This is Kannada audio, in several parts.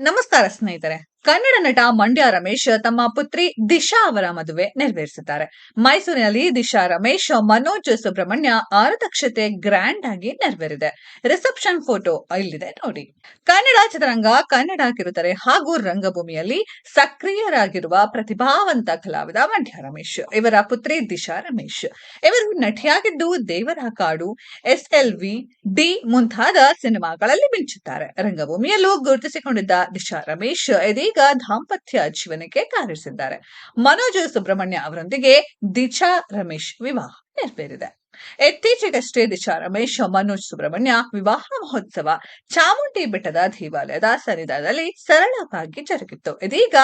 ನಮಸ್ಕಾರ ಸ್ನೇಹಿತರೆ. ಕನ್ನಡ ನಟ ಮಂಡ್ಯ ರಮೇಶ್ ತಮ್ಮ ಪುತ್ರಿ ದಿಶಾ ಅವರ ಮದುವೆ ನೆರವೇರಿಸುತ್ತಾರೆ. ಮೈಸೂರಿನಲ್ಲಿ ದಿಶಾ ರಮೇಶ್, ಮನೋಜ್ ಸುಬ್ರಹ್ಮಣ್ಯ ಆರತಕ್ಷತೆ ಗ್ರ್ಯಾಂಡ್ ಆಗಿ ನೆರವೇರಿದೆ. ರಿಸೆಪ್ಷನ್ ಫೋಟೋ ಇಲ್ಲಿದೆ ನೋಡಿ. ಕನ್ನಡ ಚಿತ್ರರಂಗ ಕನ್ನಡ ಕಿರುತೆರೆ ಹಾಗೂ ರಂಗಭೂಮಿಯಲ್ಲಿ ಸಕ್ರಿಯರಾಗಿರುವ ಪ್ರತಿಭಾವಂತ ಕಲಾವಿದ ಮಂಡ್ಯ ರಮೇಶ್, ಇವರ ಪುತ್ರಿ ದಿಶಾ ರಮೇಶ್. ಇವರು ನಟಿಯಾಗಿದ್ದು ದೇವರ ಕಾಡು, ಎಸ್ ಎಲ್ ವಿ, ಡಿ ಮುಂತಾದ ಸಿನಿಮಾಗಳಲ್ಲಿ ಮಿಂಚುತ್ತಾರೆ. ರಂಗಭೂಮಿಯಲ್ಲೂ ಗುರುತಿಸಿಕೊಂಡಿದ್ದ ದಿಶಾ ರಮೇಶ್ ಇದೀಗ ದಾಂಪತ್ಯ ಜೀವನಕ್ಕೆ ಕಾರಿಸಿದ್ದಾರೆ ಮನೋಜ್ ಸುಬ್ರಹ್ಮಣ್ಯ ಅವರೊಂದಿಗೆ ದಿಶಾ ರಮೇಶ್ ವಿವಾಹ ನೆರವೇರಿದೆ. ಇತ್ತೀಚೆಗಷ್ಟೇ ದಿಶಾ ರಮೇಶ್, ಮನೋಜ್ ಸುಬ್ರಹ್ಮಣ್ಯ ವಿವಾಹ ಮಹೋತ್ಸವ ಚಾಮುಂಡಿ ಬೆಟ್ಟದ ದೇವಾಲಯದ ಸನ್ನಿಧಾನದಲ್ಲಿ ಸರಳವಾಗಿ ಜರುಗಿತ್ತು. ಇದೀಗ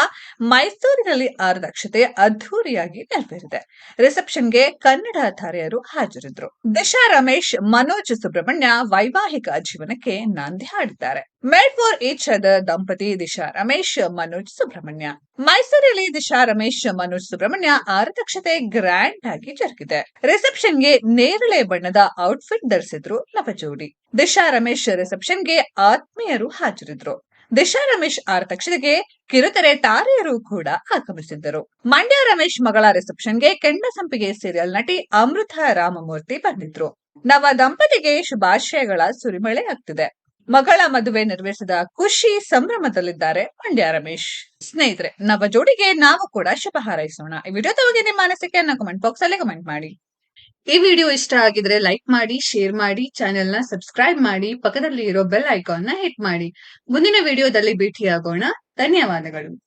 ಮೈಸೂರಿನಲ್ಲಿ ಆರದಕ್ಷತೆ ಅದ್ಧೂರಿಯಾಗಿ ನೆರವೇರಿದೆ. ರಿಸೆಪ್ಷನ್ಗೆ ಕನ್ನಡ ತಾರೆಯರು ಹಾಜರಿದ್ರು ದಿಶಾ ರಮೇಶ್, ಮನೋಜ್ ಸುಬ್ರಹ್ಮಣ್ಯ ವೈವಾಹಿಕ ಜೀವನಕ್ಕೆ ನಾಂದಿ ಹಾಡಿದ್ದಾರೆ. ಮೇಡ್ ಫಾರ್ ಈಚ್ ಅದರ್ ದಂಪತಿ ದಿಶಾ ರಮೇಶ್ ಮನೋಜ್ ಸುಬ್ರಹ್ಮಣ್ಯ ಮೈಸೂರಲ್ಲಿ ದಿಶಾ ರಮೇಶ್ ಮನೋಜ್ ಸುಬ್ರಹ್ಮಣ್ಯ ಆರತಕ್ಷತೆ ಗ್ರ್ಯಾಂಡ್ ಆಗಿ ಜರುಗಿದೆ. ರಿಸೆಪ್ಷನ್ಗೆ ನೇರಳೆ ಬಣ್ಣದ ಔಟ್ಫಿಟ್ ಧರಿಸಿದ್ರು ನವಜೋಡಿ ದಿಶಾ ರಮೇಶ್ ರಿಸೆಪ್ಷನ್ಗೆ ಆತ್ಮೀಯರು ಹಾಜರಿದ್ರು. ದಿಶಾ ರಮೇಶ್ ಆರತಕ್ಷತೆಗೆ ಕಿರುತೆರೆ ತಾರೆಯರು ಕೂಡ ಆಗಮಿಸಿದ್ದರು. ಮಂಡ್ಯ ರಮೇಶ್ ಮಗಳ ರಿಸೆಪ್ಷನ್ಗೆ ಕೆಂಡ ಸಂಪಿಗೆ ಸೀರಿಯಲ್ ನಟಿ ಅಮೃತ ರಾಮಮೂರ್ತಿ ಬಂದಿದ್ರು. ನವ ದಂಪತಿಗೆ ಶುಭಾಶಯಗಳ ಸುರಿಮಳೆ ಆಗ್ತಿದೆ. ಮಗಳ ಮದುವೆ ನಿರ್ವಹಿಸಿದ ಖುಷಿ ಸಂಭ್ರಮದಲ್ಲಿದ್ದಾರೆ ಮಂಡ್ಯ ರಮೇಶ್. ಸ್ನೇಹಿತರೆ, ನವ ಜೋಡಿಗೆ ನಾವು ಕೂಡ ಶುಭ ಹಾರೈಸೋಣ. ಈ ವಿಡಿಯೋದ ಬಗ್ಗೆ ನಿಮ್ಮ ಅನಿಸಿಕೆಯನ್ನ ಕಮೆಂಟ್ ಬಾಕ್ಸ್ ಅಲ್ಲಿ ಕಮೆಂಟ್ ಮಾಡಿ. ಈ ವಿಡಿಯೋ ಇಷ್ಟ ಆಗಿದ್ರೆ ಲೈಕ್ ಮಾಡಿ ಶೇರ್ ಮಾಡಿ ಚಾನೆಲ್ನ ಸಬ್ಸ್ಕ್ರೈಬ್ ಮಾಡಿ ಪಕ್ಕದಲ್ಲಿ ಇರೋ ಬೆಲ್ ಐಕಾನ್ನ ಹಿಟ್ ಮಾಡಿ. ಮುಂದಿನ ವಿಡಿಯೋದಲ್ಲಿ ಭೇಟಿಯಾಗೋಣ. ಧನ್ಯವಾದಗಳು.